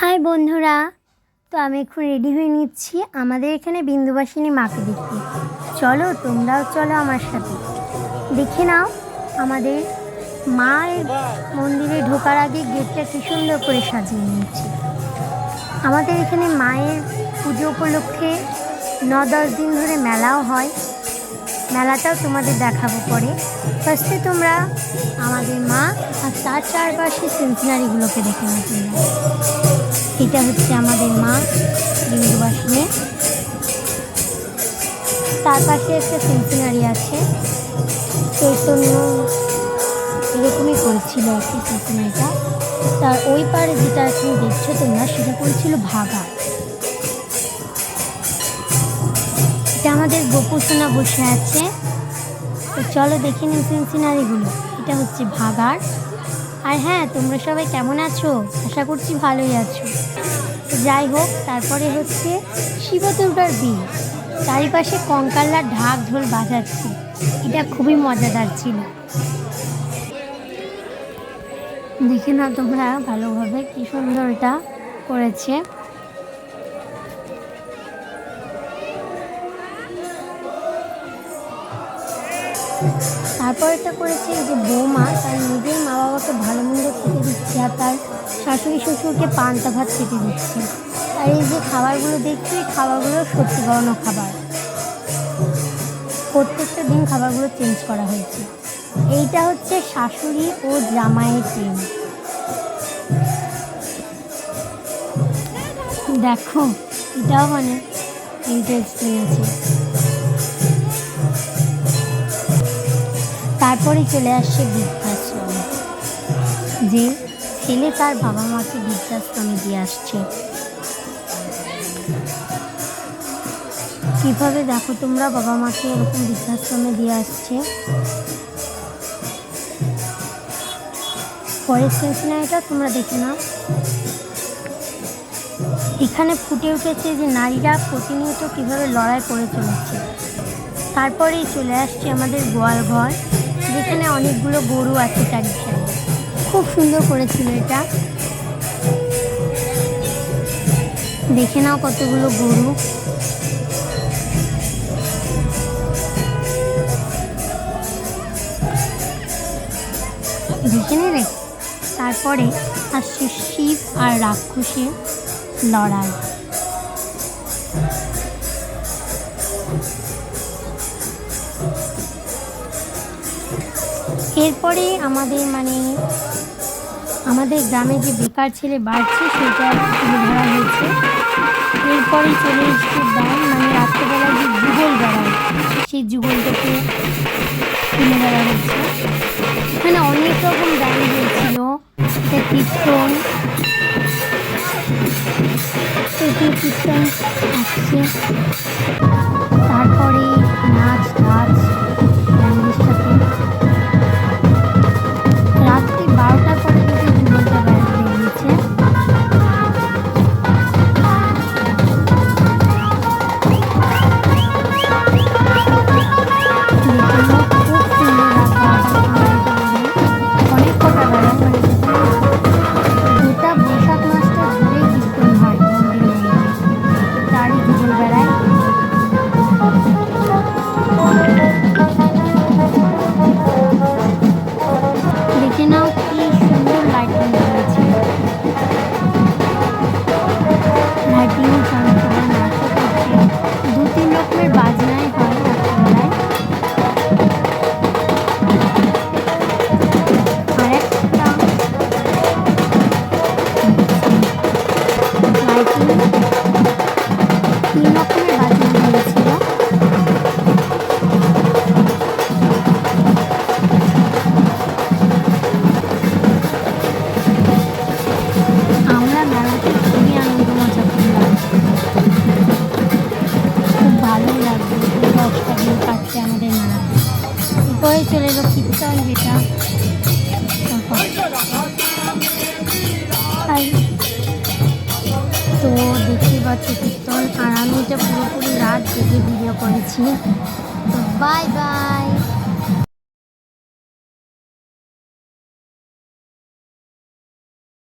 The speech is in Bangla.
হাই বন্ধুরা, তো আমি এখন রেডি হয়ে নিচ্ছি আমাদের এখানে বিন্দুবাসিনী মাকে দেখতে। চলো, তোমরাও চলো আমার সাথে। দেখে নাও, আমাদের মায়ের মন্দিরে ঢোকার আগে গেটটা কি সুন্দর করে সাজিয়ে নিয়েছি। আমাদের এখানে মায়ের পুজো উপলক্ষে ন দশ দিন ধরে মেলাও হয়। মেলাটাও তোমাদের দেখাবো পরে। ফার্স্টে তোমরা আমাদের মা আর তার চারপাশে সিনসিনারিগুলোকে দেখে নাও তোমরা। এটা হচ্ছে আমাদের মা বিন্দুবাসিনী তার পাশে একটা সিনসিনারি আছে। চৈতন্য এরকমই করেছিল আর কি তার ওই পারে যেটা এখন দেখছ তোমরা সেটা করেছিল ভাগা। আমাদের গোপুসোনা বসে আছে। তো চলো দেখে নিন সিনসিনারিগুলো। এটা হচ্ছে ভাগার আর হ্যাঁ তোমরা সবাই কেমন আছো? আশা করছি ভালোই আছো। যাই হোক, তারপরে হচ্ছে শিবদুর্গার বিল চারিপাশে কঙ্কাল্লার ঢাক ঢোল বাজাচ্ছে। এটা খুবই মজাদার ছিল। দেখে না তোমরা ভালোভাবে কী সুন্দর এটা করেছে। তারপর এটা করেছে যে বৌমা, তার নিজের মা বাবাকে ভালো মন্দ খেতে দিচ্ছে আর তার শাশুড়ি শ্বশুরকে পান্তা ভাত খেতে দিচ্ছে। আর এই যে খাবারগুলো দেখছি, এই খাবারগুলো সত্যি গরম খাবার। প্রত্যেকটা দিন খাবারগুলো চেঞ্জ করা হয়েছে। এইটা হচ্ছে শাশুড়ি ও জামাইয়ের প্রেম দেখো, এটাও মানে ইন্টারেস্টিং আছে। তারপরে চলে আসছে বৃদ্ধাশ্রম। যে ছেলে তার বাবা মাকে বৃদ্ধাশ্রমে দিয়ে আসছে। কীভাবে দেখো তোমরা বাবা মাকে এরকম বৃদ্ধাশ্রমে দিয়ে আসছে? পরের সিনসিনারিটা তোমরা দেখে নাও। এখানে ফুটে উঠেছে যে নারীরা প্রতিনিয়ত কীভাবে লড়াই করে চলেছে। তারপরেই চলে আসছে আমাদের গোয়াল ঘর যেখানে অনেকগুলো গরু আছে সাইডে খুব সুন্দর করেছিল এটা। দেখে নাও কতগুলো গরু। দেখে নেবে তারপরে আসছে শিব আর রাক্ষসের লড়াই। এরপরে আমাদের মানে আমাদের গ্রামে যে বেকার ছেলে বাড়ছে, সেটা তুলে ধরা হয়েছে। এরপরে চলে এসছে ব্যান মানে রাত্রেবেলা যে যুগল বেড়ায় সেই যুগলটাকে তুলে ধরা হয়েছে। এখানে অনেক রকম গান হয়েছিল কীর্তন কীর্তন আসছে। তারপরে নাচ নাচ এরপরে চলে যেটা তাই। তো দেখতে পাচ্ছি কীর্তন আর আমি এটা পুরোপুরি রাত জেগে ভিডিও করেছি। তো বাই বাই